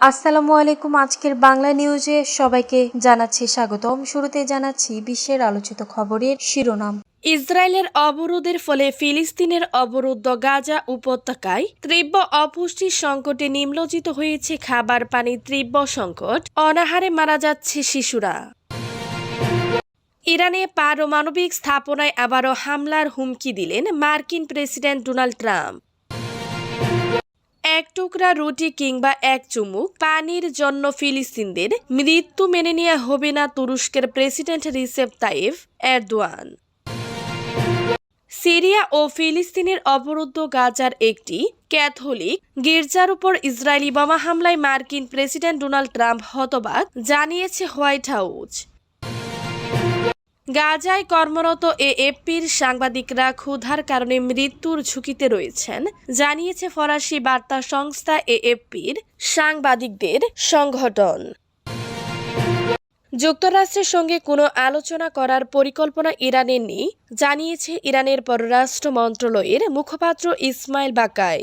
আসসালামু আলাইকুম। আজকের বাংলা নিউজে সবাইকে জানাচ্ছি স্বাগতম। শুরুতে জানাচ্ছি বিশ্বের আলোচিত খবরের শিরোনাম। ইসরায়েলের অবরোধের ফলে ফিলিস্তিনের অবরুদ্ধ গাজা উপত্যকায় তীব্র অপুষ্টির সংকটে নিম্নজিত হয়েছে খাবার পানি তীব্র সংকট। অনাহারে মারা যাচ্ছে শিশুরা। ইরানে পারমাণবিক স্থাপনায় আবারও হামলার হুমকি দিলেন মার্কিন প্রেসিডেন্ট ডোনাল্ড ট্রাম্প। এক টুকরা রুটি কিংবা এক চুমুক পানির জন্য ফিলিস্তিনদের মৃত্যু মেনে নেওয়া হবে না তুরস্কের president Recep Tayyip Erdogan. Syria ও ফিলিস্তিনের অবরুদ্ধ গাজার একটি ক্যাথলিক গির্জার উপর ইসরায়েলি বোমা হামলায় মার্কিন প্রেসিডেন্ট ডোনাল্ড ট্রাম্প হতবাক, জানিয়েছে হোয়াইট হাউস। গাজায় কর্মরত এএফপির সাংবাদিকরা ক্ষুধার কারণে মৃত্যুর ঝুঁকিতে রয়েছেন, জানিয়েছে ফরাসি বার্তা সংস্থা এএফপির সাংবাদিকদের সংগঠন। যুক্তরাষ্ট্রের সঙ্গে কোনো আলোচনা করার পরিকল্পনা ইরানের নেই, জানিয়েছে ইরানের পররাষ্ট্র মন্ত্রণালয়ের মুখপাত্র ইসমাইল বাকাই।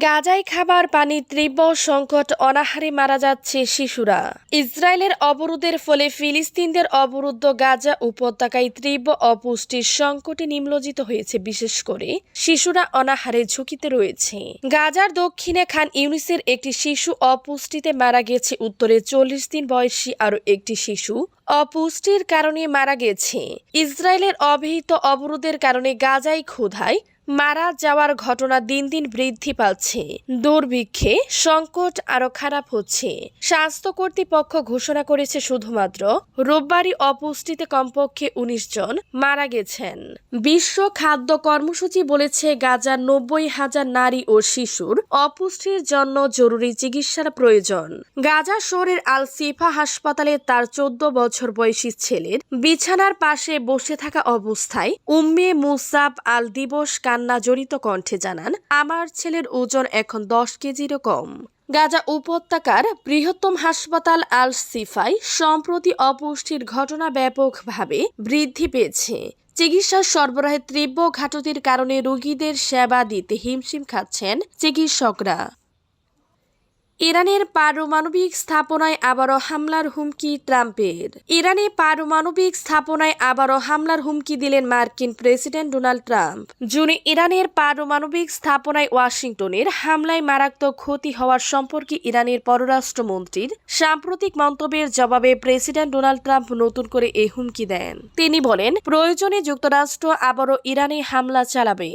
গাজায় খাবার পানির তীব্র সংকট, অনাহারে মারা যাচ্ছে শিশুরা। ইসরায়েলের অবরোধের ফলে ফিলিস্তিনদের অবরুদ্ধ গাজা উপত্যকায় তীব্র অপুষ্টির সংকটে নিম্নজিত হয়েছে বিশেষ করে শিশুরা অনাহারে ঝুঁকিতে রয়েছে। গাজার দক্ষিণে খান ইউনিসের একটি শিশু অপুষ্টিতে মারা গেছে, উত্তরে চল্লিশ দিন বয়সী আরও একটি শিশু অপুষ্টির কারণে মারা গেছে। ইসরায়েলের অবহিত অবরোধের কারণে গাজায় ক্ষুধায় মারা যাওয়ার ঘটনা দিন দিন বৃদ্ধি পাচ্ছে। দুর্ভিক্ষে সংকট আরও খারাপ হচ্ছে। স্বাস্থ্য কর্তৃপক্ষ ঘোষণা করেছে শুধুমাত্র, রোববারই অপুষ্টিতে কমপক্ষে উনিশ জন মারা গেছেন। বিশ্ব খাদ্য কর্মসূচি বলেছে, গাজার নব্বই হাজার নারী ও শিশুর অপুষ্টির জন্য জরুরি চিকিৎসার প্রয়োজন। গাজা শহরের আল সিফা হাসপাতালে তার চোদ্দ বছর বয়সী ছেলের বিছানার পাশে বসে থাকা অবস্থায় উম্মে মুসাব আল দিবস কান্না জড়িত কণ্ঠে জানান, আমার ছেলের ওজন এখন দশ কেজিরও কম। গাজা উপত্যকার বৃহত্তম হাসপাতাল আল সিফাই সম্প্রতি অপুষ্টির ঘটনা ব্যাপকভাবে বৃদ্ধি পেয়েছে। চিকিৎসা সরবরাহের তীব্র ঘাটতির কারণে রোগীদের সেবা দিতে হিমশিম খাচ্ছেন চিকিৎসকরা। ইরানের পারমাণবিক স্থাপনায় আবারও হামলার হুমকি ট্রাম্পের। ইরানে পারমাণবিক স্থাপনায় আবারও হামলার হুমকি দিলেন মার্কিন প্রেসিডেন্ট ডোনাল্ড ট্রাম্প। জুনে ইরানের পারমাণবিক স্থাপনায় ওয়াশিংটনের হামলায় মারাত্মক ক্ষতি হওয়ার সম্পর্কে ইরানের পররাষ্ট্রমন্ত্রীর সাম্প্রতিক মন্তব্যের জবাবে প্রেসিডেন্ট ডোনাল্ড ট্রাম্প নতুন করে এই হুমকি দেন। তিনি বলেন, প্রয়োজনে যুক্তরাষ্ট্র আবারও ইরানে হামলা চালাবে।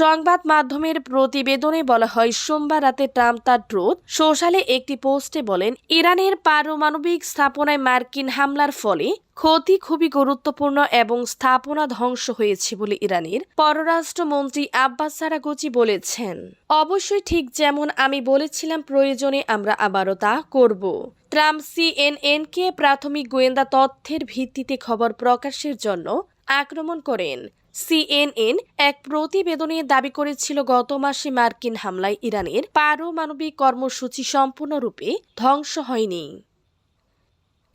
সংবাদ মাধ্যমের প্রতিবেদনে বলা হয়, সোমবার রাতে ট্রাম্প তার ট্রুথ সোশ্যালে একটি পোস্টে বলেন, ইরানের পারমাণবিক স্থাপনায় মার্কিন হামলার ফলে ক্ষতি খুবই গুরুত্বপূর্ণ এবং স্থাপনা ধ্বংস হয়েছে বলে ইরানের পররাষ্ট্রমন্ত্রী আব্বাস সারাগোচি বলেছেন। অবশ্যই ঠিক যেমন আমি বলেছিলাম, প্রয়োজনে আমরা আবারও তা করব। ট্রাম্প সিএনএনকে প্রাথমিক গোয়েন্দা তথ্যের ভিত্তিতে খবর প্রকাশের জন্য আক্রমণ করেন। সিএনএন এক প্রতিবেদনে দাবি করেছিল, গত মাসে মার্কিন হামলায় ইরানের পারমাণবিক কর্মসূচি সম্পূর্ণরূপে ধ্বংস হয়নি।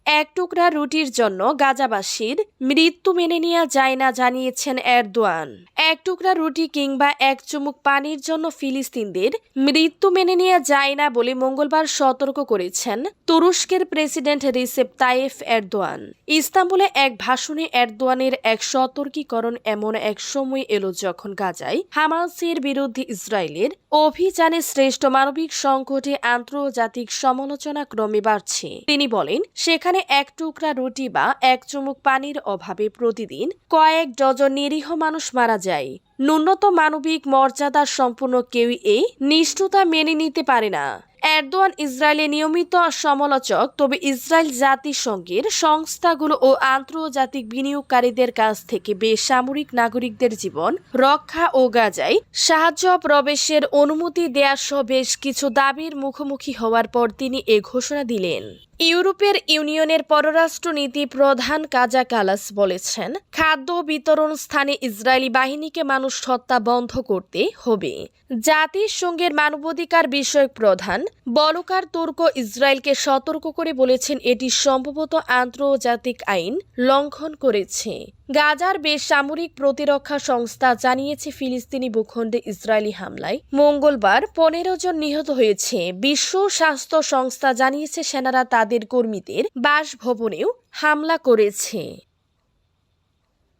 এক টুকরা রুটির জন্য গাজাবাসীর মৃত্যু মেনে নেওয়া যায় না জানিয়েছেন এরদোয়ান। এক টুকরা রুটি কিংবা এক চুমুক পানির জন্য ফিলিস্তিনদের মৃত্যু মেনে নেওয়া যায় না বলে মঙ্গলবার সতর্ক করেছেন তুরস্কের প্রেসিডেন্ট রিসেপ তাইফ এরদোয়ান। ইস্তাম্বুলে এক ভাষণে এরদোয়ানের এক সতর্কীকরণ এমন এক সময় এলো যখন গাজায় হামাসের বিরুদ্ধে ইসরায়েলের অভিযানে শ্রেষ্ঠ মানবিক সংকটে আন্তর্জাতিক সমালোচনা ক্রমে বাড়ছে। তিনি বলেন, সেখানে এক টুকরা রুটি বা এক চুমুক পানির অভাবে প্রতিদিন কয়েক ডজন নিরীহ মানুষ মারা যায়। ন্যূনতম মানবিক মর্যাদা সম্পূর্ণ কেউই এই নিষ্ঠুতা মেনে নিতে পারে না। এরদোয়ান ইসরায়েলের নিয়মিত সমালোচক, তবে ইসরায়েল জাতিসংঘের সংস্থাগুলো ও আন্তর্জাতিক বিনিয়োগকারীদের কাছ থেকে বেসামরিক নাগরিকদের জীবন, রক্ষা ও গাজায় সাহায্য প্রবেশের অনুমতি দেওয়া সহ বেশ কিছু দাবির মুখোমুখি হওয়ার পর তিনি এ ঘোষণা দিলেন। ইউরোপের ইউনিয়নের পররাষ্ট্রনীতি প্রধান কাজা কালাস বলেছেন, খাদ্য বিতরণ স্থানে ইসরায়েলি বাহিনীকে মানুষ হত্যা বন্ধ করতে হবে। জাতিসংঘের মানবাধিকার বিষয়ক প্রধান বলকার তুর্ক ইসরায়েলকে সতর্ক করে বলেছেন, এটি সম্ভবত আন্তর্জাতিক আইন লঙ্ঘন করেছে। গাজার বেসামরিক প্রতিরক্ষা সংস্থা জানিয়েছে ফিলিস্তিনি ভূখণ্ডে ইসরায়েলি হামলায় মঙ্গলবার পনেরো জন নিহত হয়েছে। বিশ্ব স্বাস্থ্য সংস্থা জানিয়েছে সেনারা তাদের কর্মীদের বাসভবনেও হামলা করেছে।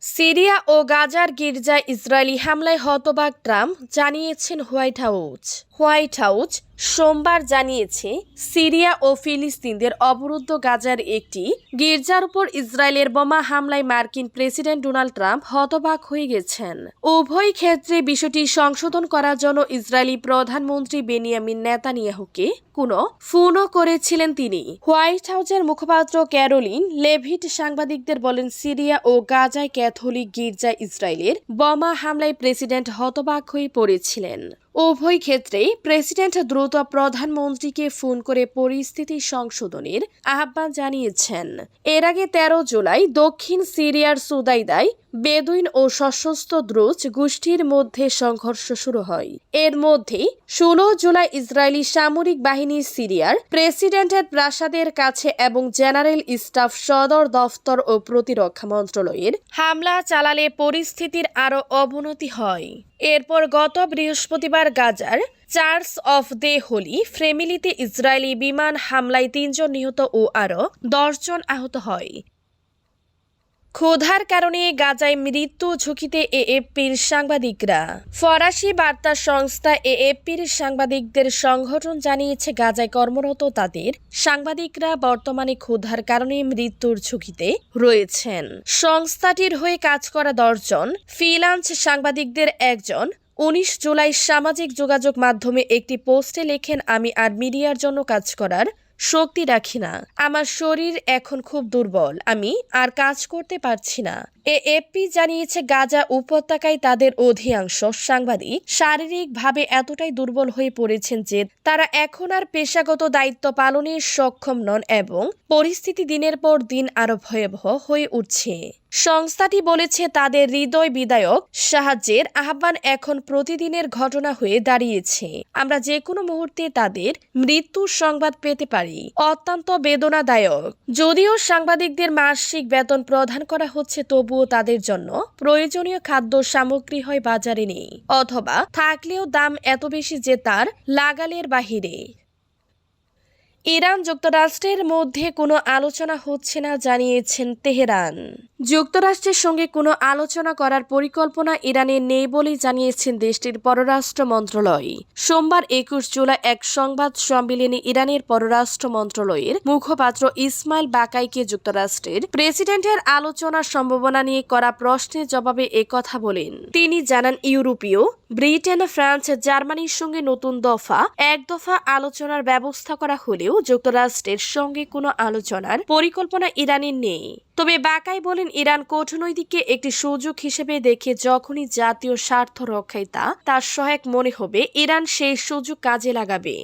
সিরিয়া ও গাজার গির্জায় ইসরায়েলি হামলায় হতবাক ট্রাম্প, জানিয়েছেন হোয়াইট হাউস। হোয়াইট হাউস সোমবার জানিয়েছে, সিরিয়া ও ফিলিস্তিনদের অবরুদ্ধ গাজার একটি গির্জার উপর ইসরায়েলের বোমা হামলায় মার্কিন প্রেসিডেন্ট ডোনাল্ড ট্রাম্প হতবাক হয়ে গেছেন। উভয় ক্ষেত্রে বিষয়টি সংশোধন করার জন্য ইসরায়েলি প্রধানমন্ত্রী বেনিয়ামিন নেতানিয়াহুকে কোনো ফোনও করেছিলেন তিনি। হোয়াইট হাউসের মুখপাত্র ক্যারোলিন লেভিট সাংবাদিকদের বলেন, সিরিয়া ও গাজায় ক্যাথলিক গির্জা ইসরায়েলের বোমা হামলায় প্রেসিডেন্ট হতবাক হয়ে পড়েছিলেন। উভয় ক্ষেত্রেই প্রেসিডেন্ট দ্রুত প্রধানমন্ত্রীকে ফোন করে পরিস্থিতি সংশোধনের আহ্বান জানিয়েছেন। এর আগে তেরো জুলাই দক্ষিণ সিরিয়ার সুদাইদায় বেদুইন ও সশস্ত্র দ্রুজ গোষ্ঠীর মধ্যে সংঘর্ষ শুরু হয়। এর মধ্যে ষোলো জুলাই ইসরায়েলি সামরিক বাহিনী সিরিয়ার প্রেসিডেন্টের প্রাসাদের কাছে এবং জেনারেল স্টাফ সদর দফতর ও প্রতিরক্ষা মন্ত্রণালয়ের হামলা চালালে পরিস্থিতির আরও অবনতি হয়। এরপর গত বৃহস্পতিবার গাজার চার্চ অফ দে হোলি ফ্রেমিলিতে ইসরায়েলি বিমান হামলায় তিনজন নিহত ও আরও দশজন আহত হয়। ক্ষুধার কারণে গাজায় মৃত্যু ঝুঁকিতে এএফপির সাংবাদিকরা। ফরাসি বার্তা সংস্থা এএফপির সাংবাদিকদের সংগঠন জানিয়েছে, গাজায় কর্মরত তাদের সাংবাদিকরা বর্তমানে ক্ষুধার কারণে মৃত্যুর ঝুঁকিতে রয়েছেন। সংস্থাটির হয়ে কাজ করা দশজন ফ্রিলান্স সাংবাদিকদের একজন। উনিশ জুলাই সামাজিক যোগাযোগ মাধ্যমে একটি পোস্টে লেখেন, আমি আর মিডিয়ার জন্য কাজ করার শক্তি রাখি না। আমার শরীর এখন খুব দুর্বল। আমি আর কাজ করতে পারছি না। এএফপি জানিয়েছে, গাজা উপত্যকায় তাদের অধিকাংশ সাংবাদিক শারীরিকভাবে এতটাই দুর্বল হয়ে পড়েছেন যে তারা এখন আর পেশাগত দায়িত্ব পালনে সক্ষম নন এবং পরিস্থিতি দিনের পর দিন আরও ভয়াবহ হয়ে উঠছে। সংস্থাটি বলেছে, তাদের হৃদয় বিদায়ক সাহায্যের আহ্বান এখন প্রতিদিনের ঘটনা হয়ে দাঁড়িয়েছে। আমরা যে কোনো মুহূর্তে তাদের মৃত্যুর সংবাদ পেতে পারি। অত্যন্ত বেদনাদায়ক। যদিও সাংবাদিকদের মাসিক বেতন প্রদান করা হচ্ছে তবুও তাদের জন্য প্রয়োজনীয় খাদ্য সামগ্রী হয় বাজারে নেই, অথবা থাকলেও দাম এত বেশি যে তার লাগালের বাহিরে। ইরান যুক্তরাষ্ট্রের মধ্যে কোনো আলোচনা হচ্ছে না জানিয়েছেন তেহরান। যুক্তরাষ্ট্রের সঙ্গে কোনো আলোচনা করার পরিকল্পনা ইরানের নেই বলেই জানিয়েছেন দেশটির পররাষ্ট্র মন্ত্রণালয়। সোমবার একুশ জুলাই এক সংবাদ সম্মেলনে ইরানের পররাষ্ট্র মন্ত্রণালয়ের মুখপাত্র ইসমাইল বাকাইকে যুক্তরাষ্ট্রের প্রেসিডেন্টের আলোচনার সম্ভাবনা নিয়ে করা প্রশ্নের জবাবে একথা বলেন। তিনি জানান, ইউরোপীয়, ব্রিটেন, ফ্রান্স, জার্মানির সঙ্গে নতুন দফা, এক দফা আলোচনার ব্যবস্থা করা হলেও যুক্তরাষ্ট্রের সঙ্গে কোনো আলোচনার পরিকল্পনা ইরানের নেই। তবে বাকাই বলেন, ইরান কূটনৈতিককে একটি সুযোগ হিসেবে দেখে যখনই জাতীয় স্বার্থ রক্ষায় তা, তার সহায়ক মনে হবে, ইরান সেই সুযোগ কাজে লাগাবে।